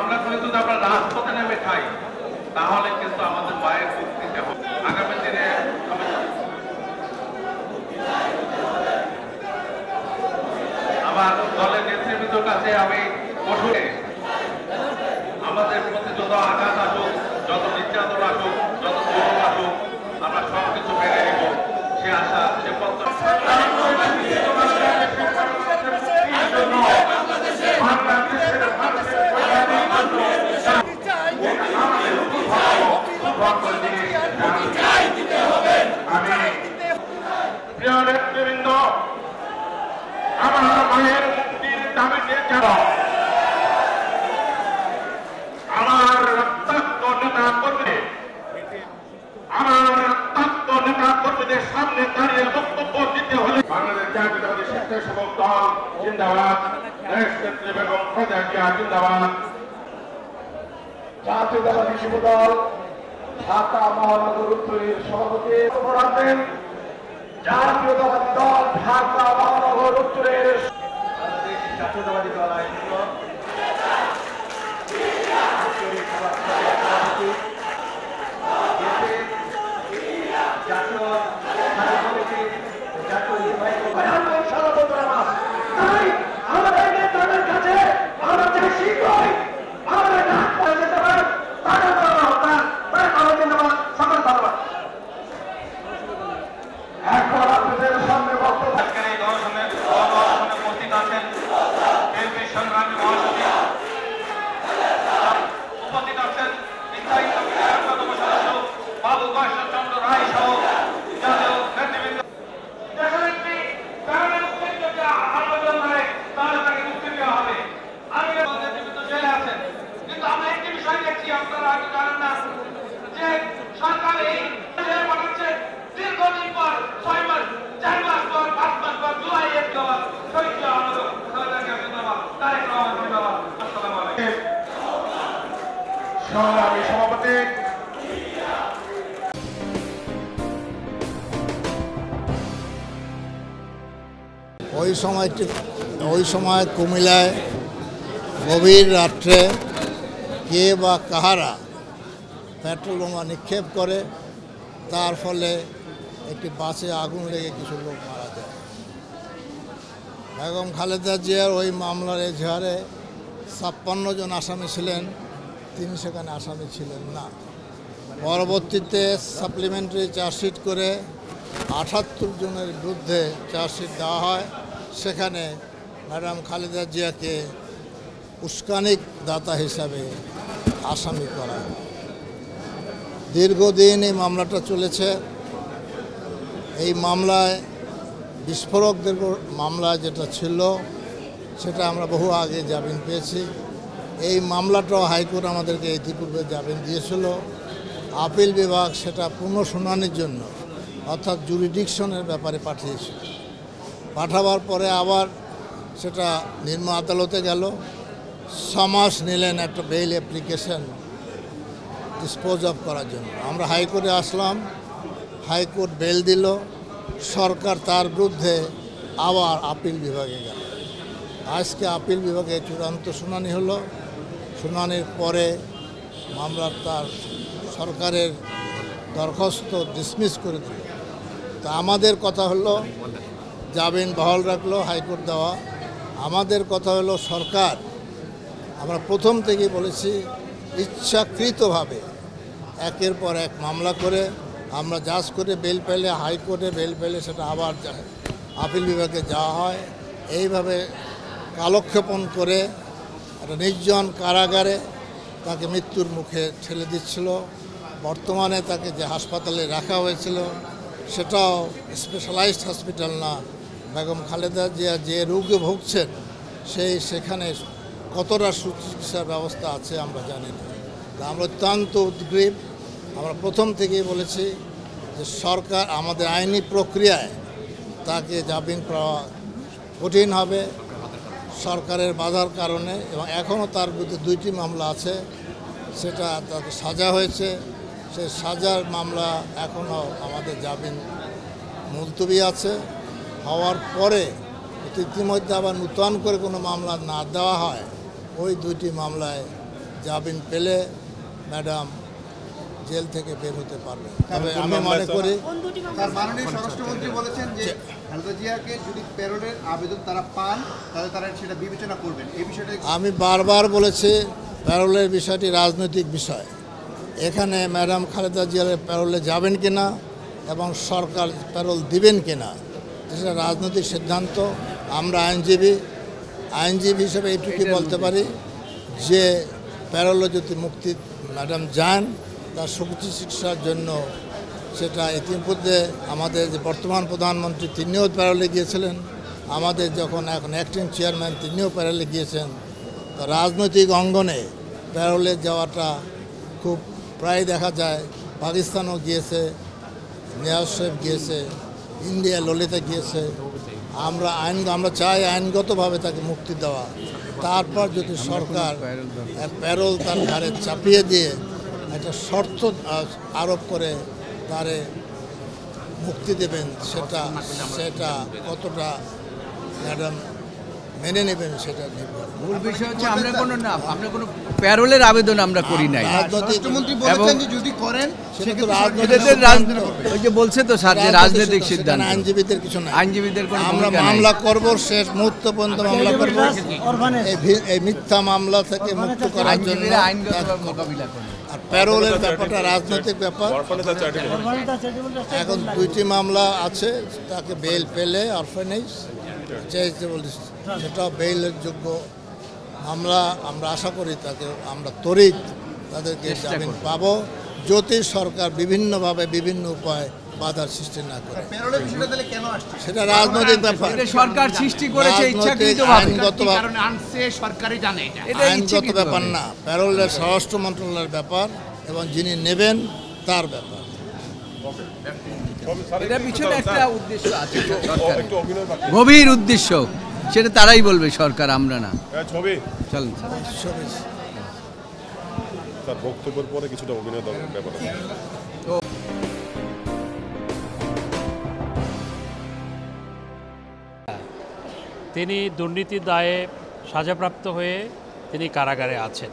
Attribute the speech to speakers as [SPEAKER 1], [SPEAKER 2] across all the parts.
[SPEAKER 1] মামলাগুলো যদি আমরা রাজপথে নেমে খাই, তাহলে কিন্তু আমাদের মায়ের মুক্তিতে হবে আগামী দিনে আমার দলের নেতৃবৃন্দর কাছে আমি কঠোরে। আমাদের প্রতি যত আঘাত আসুক, যত নির্যাতন আসুক, যত জোর আসুক, আমরা সব কিছু মেনে নেব। সে আশা, সে প্রিয় নেতৃবৃন্দ আমার মায়ের মুক্তির দাবিতে কেন আমার রক্তাক্ত নেতা কর্মী আমার রক্তাক্ত নেতা কর্মীদের সামনে দাঁড়িয়ে বক্তব্য দিতে হলে বাংলাদেশ স্বেচ্ছাসেবক দল জিন্দাবাদ। দেশ নেত্রী বেগম খালেদা জিন্দাবাদ।
[SPEAKER 2] জাতীয়তাবাদী যুব দল ঢাকা মহানগর উত্তরের সভাপতি। জাতীয় দল, ঢাকা মহানগর উত্তরের জাতীয়তাবাদী দল আয়োজিত উত্তরের সভার সভাপতি, জাতীয় স্থায়ী কমিটি, জাতীয় নির্বাহী কমিটি। তাই আমাদের নেতাদের কাছে আমাদের শীঘ্রই আমাদের ডাক পড়ে যেতে পারে তারা তারা হত্যা তাই আমাদের নেওয়া সকল ধন্যবাদ এখন আপনাদের সামনে বক্তব্য
[SPEAKER 1] আজকের এই দর্শনের দর্শনে উপস্থিত আছেন বিএনপি সংগ্রামী মহাসচিব উপস্থিত আছেন বিস্তারিত বিধায়ক সদস্য সদস্য বাবু চন্দ্র রায় সহ জাতীয় নেতৃবৃন্দ দেশনেত্রী কারণের মুক্তির জন্য আবেদন করে তাহলে তাকে মুক্তি দেওয়া হবে আমি নেতৃবৃন্দ জেলে আছেন কিন্তু আমরা একটি বিষয় দেখছি আপনারা হয়তো জানেন না যে সরকার এই জেলে পাঠাচ্ছে দীর্ঘদিন পর ছয় মাস চার মাস পর পাঁচ মাস পর জুলাই এক দেওয়া শহীদ আমাদের খালেদা জিন্দাবাদ তারেক রহমান জিন্দাবাদ আসসালামু আলাইকুম
[SPEAKER 3] ওই সময়টি ওই সময় কুমিল্লায় গভীর রাত্রে কে বা কাহারা পেট্রোল বোমা নিক্ষেপ করে, তার ফলে একটি বাসে আগুন লেগে কিছু লোক মারা যায়। বেগম খালেদা জিয়ার ওই মামলার এজাহারে ছাপ্পান্ন জন আসামি ছিলেন। তিনি সেখানে আসামি ছিলেন না। পরবর্তীতে সাপ্লিমেন্টারি চার্জশিট করে আটাত্তর জনের বিরুদ্ধে চার্জশিট দেওয়া হয়। সেখানে ম্যাডাম খালেদা জিয়াকে উস্কানিক দাতা হিসাবে আসামি করা দীর্ঘদিন এই মামলাটা চলেছে। এই মামলায় বিস্ফোরকদের মামলা যেটা ছিল, সেটা আমরা বহু আগে জামিন পেয়েছি। এই মামলাটাও হাইকোর্ট আমাদেরকে ইতিপূর্বে জামিন দিয়েছিল। আপিল বিভাগ সেটা পুনঃশুনানির জন্য, অর্থাৎ জুরিডিকশনের ব্যাপারে পাঠিয়েছিল পাঠাবার পরে আবার সেটা নিম্ন আদালতে গেল। ছমাস নিলেন একটা বেইল অ্যাপ্লিকেশন ডিসপোজ অফ করার জন্য। আমরা হাইকোর্টে আসলাম, হাইকোর্ট বেল দিল, সরকার তার বিরুদ্ধে আবার আপিল বিভাগে গেল। আজকে আপিল বিভাগে চূড়ান্ত শুনানি হলো। শুনানির পরে মামলার তার সরকারের দরখাস্ত ডিসমিস করে দিল। তা আমাদের কথা হলো, জামিন বহাল রাখল হাইকোর্ট দেওয়া। আমাদের কথা হলো, সরকার, আমরা প্রথম থেকেই বলেছি, ইচ্ছাকৃতভাবে একের পর এক মামলা করে আমরা জাজ করে বেল পেলে, হাইকোর্টে বেল পেলে সেটা আবার আপিল বিভাগে যাওয়া হয়। এইভাবে কালক্ষেপণ করে একটা নির্জন কারাগারে তাকে মৃত্যুর মুখে ঠেলে দিচ্ছিল। বর্তমানে তাকে যে হাসপাতালে রাখা হয়েছিল, সেটাও স্পেশালাইজড হসপিটাল না। বেগম খালেদা জিয়া যে রোগে ভুগছেন, সেই সেখানে কতটা সুচিকিৎসার ব্যবস্থা আছে আমরা জানি না। আমরা অত্যন্ত উদ্গ্রীব। আমরা প্রথম থেকেই বলেছি যে সরকার আমাদের আইনি প্রক্রিয়ায় তাকে জামিন পাওয়া কঠিন হবে। সরকারের বাধার কারণে এবং এখনও তার বিরুদ্ধে দুইটি মামলা আছে, সেটা তাকে সাজা হয়েছে। সেই সাজার মামলা এখনও আমাদের জামিন মুলতবি আছে। হওয়ার পরে ইতিমধ্যে আবার নূতন করে কোনো মামলা না দেওয়া হয়, ওই দুইটি মামলায় জামিন পেলে ম্যাডাম জেল থেকে বের হতে পারবে। তবে আমি মনে করি
[SPEAKER 4] তার মাননীয় স্বরাষ্ট্রমন্ত্রী বলেছেন যে খালেদা জিয়াকে যদি প্যারোলের আবেদন তারা পান তাহলে তারা সেটা বিবেচনা করবেন। এই বিষয়টা
[SPEAKER 3] আমি বারবার বলেছি প্যারোলের বিষয়টি রাজনৈতিক বিষয়। এখানে ম্যাডাম খালেদা জিয়ার প্যারোলে যাবেন কিনা এবং সরকার প্যারোল দিবেন কিনা সেটা রাজনৈতিক সিদ্ধান্ত। আমরা আইনজীবী আইনজীবী হিসেবে এইটুকুই বলতে পারি যে প্যারোলে যদি মুক্তি ম্যাডাম যান তার সুচিকিৎসার জন্য সেটা ইতিমধ্যে আমাদের যে বর্তমান প্রধানমন্ত্রী তিনিও প্যারোলে গিয়েছিলেন। আমাদের যখন এখন অ্যাক্টিং চেয়ারম্যান তিনিও প্যারোলে গিয়েছেন। তো রাজনৈতিক অঙ্গনে প্যারোলে যাওয়াটা খুব প্রায় দেখা যায়। পাকিস্তানও গিয়েছে নিয়াজ সাহেব গিয়েছে, ইন্ডিয়া ললিতা গিয়েছে। আমরা আইন, আমরা চাই আইনগতভাবে তাকে মুক্তি দেওয়া। তারপর যদি সরকার প্যারোল তার ঘাড়ে চাপিয়ে দিয়ে একটা শর্ত আরোপ করে তারে মুক্তি দেবেন সেটা সেটা কতটা ম্যাডাম মেনে নেবেন সেটা নির্ভর।
[SPEAKER 5] মূল বিষয় হচ্ছে আমরা কোনো না আমরা কোনো প্যারোলের আবেদন আমরা করি নাই।
[SPEAKER 3] রাজনৈতিক
[SPEAKER 4] স্বরাষ্ট্রমন্ত্রী বলেছেন যে যদি করেন
[SPEAKER 3] সেটা
[SPEAKER 5] রাজনীতি ওই যে বলছে তো স্যার যে রাজনৈতিক সিদ্ধান্ত।
[SPEAKER 3] আইনজীবীদের কিছু নাই।
[SPEAKER 5] আইনজীবীদের কোনো
[SPEAKER 3] আমরা মামলা করব শেষ মুহূর্ত পর্যন্ত মামলা করব। এই মিথ্যা মামলা থেকে মুক্ত করার জন্য
[SPEAKER 5] আইনগতভাবে মোকাবিলা করে।
[SPEAKER 3] আর প্যারোলের ব্যাপারটা রাজনৈতিক ব্যাপার। এখন দুইটি মামলা আছে তাকে বেল পেলে অরফানেজ চ্যারিটেবল সেটাও বেইলের যোগ্য মামলা আমরা আশা করি তাকে আমরা তরিত তাদেরকে জামিন পাবো। জ্যোতিষ সরকার বিভিন্নভাবে বিভিন্ন উপায় বাধার সৃষ্টি না করে।
[SPEAKER 4] প্যারোলের বিষয়টা তাহলে কেন আসছে?
[SPEAKER 3] সেটা রাজনৈতিক ব্যাপার।
[SPEAKER 5] সরকার সৃষ্টি করেছে
[SPEAKER 3] আইনগত ব্যাপার।
[SPEAKER 6] কারণে আনছে সরকারই জানে এটা।
[SPEAKER 5] এটা
[SPEAKER 3] আইনগত ব্যাপার না। প্যারোলের স্বরাষ্ট্র মন্ত্রণালয়ের ব্যাপার এবং যিনি নেবেন তার ব্যাপার।
[SPEAKER 5] গভীর উদ্দেশ্য। সেটা তারাই বলবে সরকার আমরা না।
[SPEAKER 7] ছবি।
[SPEAKER 5] চলেন
[SPEAKER 3] ছবি।
[SPEAKER 7] তার বক্তব্যের পরে কিছুটা অভিনয় দরকার ব্যাপার।
[SPEAKER 8] তিনি দুর্নীতির দায়ে সাজাপ্রাপ্ত হয়ে তিনি কারাগারে আছেন।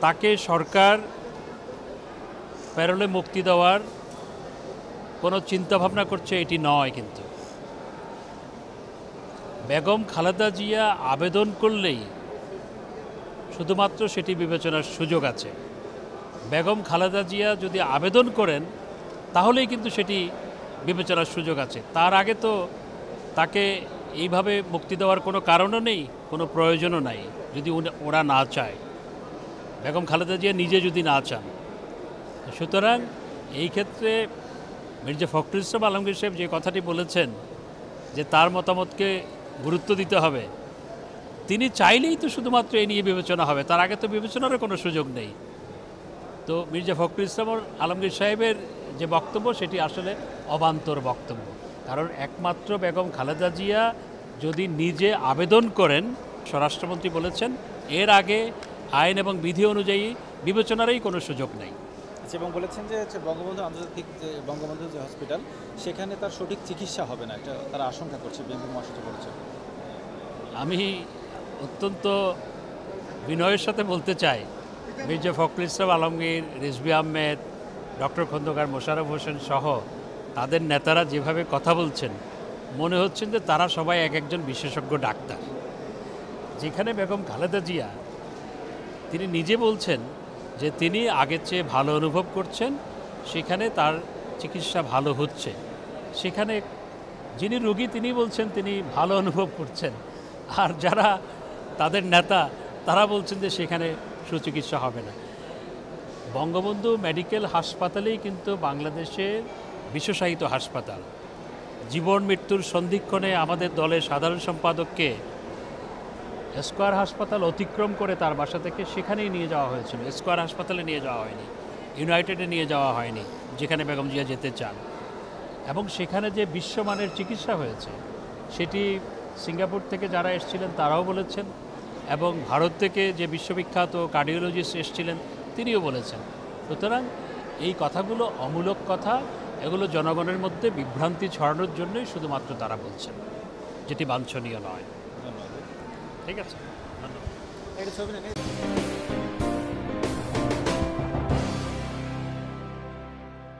[SPEAKER 8] তাকে সরকার প্যারোলে মুক্তি দেওয়ার কোনো চিন্তাভাবনা করছে এটি নয় কিন্তু। বেগম খালেদা জিয়া আবেদন করলেই শুধুমাত্র সেটি বিবেচনার সুযোগ আছে। বেগম খালেদা জিয়া যদি আবেদন করেন, তাহলেই কিন্তু সেটি বিবেচনার সুযোগ আছে। তার আগে তো তাকে এইভাবে মুক্তি দেওয়ার কোনো কারণও নেই, কোনো প্রয়োজনও নাই, যদি ওরা না চায়। বেগম খালেদা জিয়া নিজে যদি না চান। সুতরাং এই ক্ষেত্রে মির্জা ফখরুল ইসলাম আলমগীর সাহেব যে কথাটি বলেছেন, যে তার মতামতকে গুরুত্ব দিতে হবে, তিনি চাইলেই তো শুধুমাত্র এই নিয়ে বিবেচনা হবে, তার আগে তো বিবেচনারও কোনো সুযোগ নেই। তো মির্জা ফখরুল ইসলাম আলমগীর সাহেবের যে বক্তব্য, সেটি আসলে অবান্তর বক্তব্য। কারণ একমাত্র বেগম খালেদা জিয়া যদি নিজে আবেদন করেন স্বরাষ্ট্রমন্ত্রী বলেছেন এর আগে আইন এবং বিধি অনুযায়ী বিবেচনারই কোনো সুযোগ নেই।
[SPEAKER 9] আচ্ছা, এবং বলেছেন যে হচ্ছে বঙ্গবন্ধু আন্তর্জাতিক যে বঙ্গবন্ধু যে হসপিটাল সেখানে তার সঠিক চিকিৎসা হবে না এটা তারা আশঙ্কা করছে বিএনপি মহাসচিব বলেছে
[SPEAKER 8] আমি অত্যন্ত বিনয়ের সাথে বলতে চাই মির্জা ফখরুল ইসলাম আলমগীর রিজবি আহমেদ ডক্টর খন্দকার মোশারফ হোসেন সহ তাদের নেতারা যেভাবে কথা বলছেন, মনে হচ্ছেন যে তারা সবাই এক একজন বিশেষজ্ঞ ডাক্তার। যেখানে বেগম খালেদা জিয়া, তিনি নিজে বলছেন যে তিনি আগের চেয়ে ভালো অনুভব করছেন, সেখানে তার চিকিৎসা ভালো হচ্ছে। সেখানে যিনি রোগী, তিনি বলছেন তিনি ভালো অনুভব করছেন। আর যারা তাদের নেতা, তারা বলছেন যে সেখানে সুচিকিৎসা হবে না। বঙ্গবন্ধু মেডিকেল হাসপাতালেই কিন্তু বাংলাদেশের বিশেষায়িত হাসপাতাল। জীবন মৃত্যুর সন্ধিক্ষণে আমাদের দলের সাধারণ সম্পাদককে স্কোয়ার হাসপাতাল অতিক্রম করে তার বাসা থেকে সেখানেই নিয়ে যাওয়া হয়েছিল। স্কোয়ার হাসপাতালে নিয়ে যাওয়া হয়নি। ইউনাইটেডে নিয়ে যাওয়া হয়নি, যেখানে বেগম জিয়া যেতে চান। এবং সেখানে যে বিশ্বমানের চিকিৎসা হয়েছে, সেটি সিঙ্গাপুর থেকে যারা এসেছিলেন, তারাও বলেছেন। এবং ভারত থেকে যে বিশ্ববিখ্যাত কার্ডিওলজিস্ট এসেছিলেন, তিনিও বলেছেন। সুতরাং এই কথাগুলো অমূলক কথা। এগুলো জনগণের মধ্যে বিভ্রান্তি ছড়ানোর জন্যই শুধুমাত্র তারা বলছেন। যেটি বাঞ্ছনীয় নয়। ঠিক আছে? ধন্যবাদ।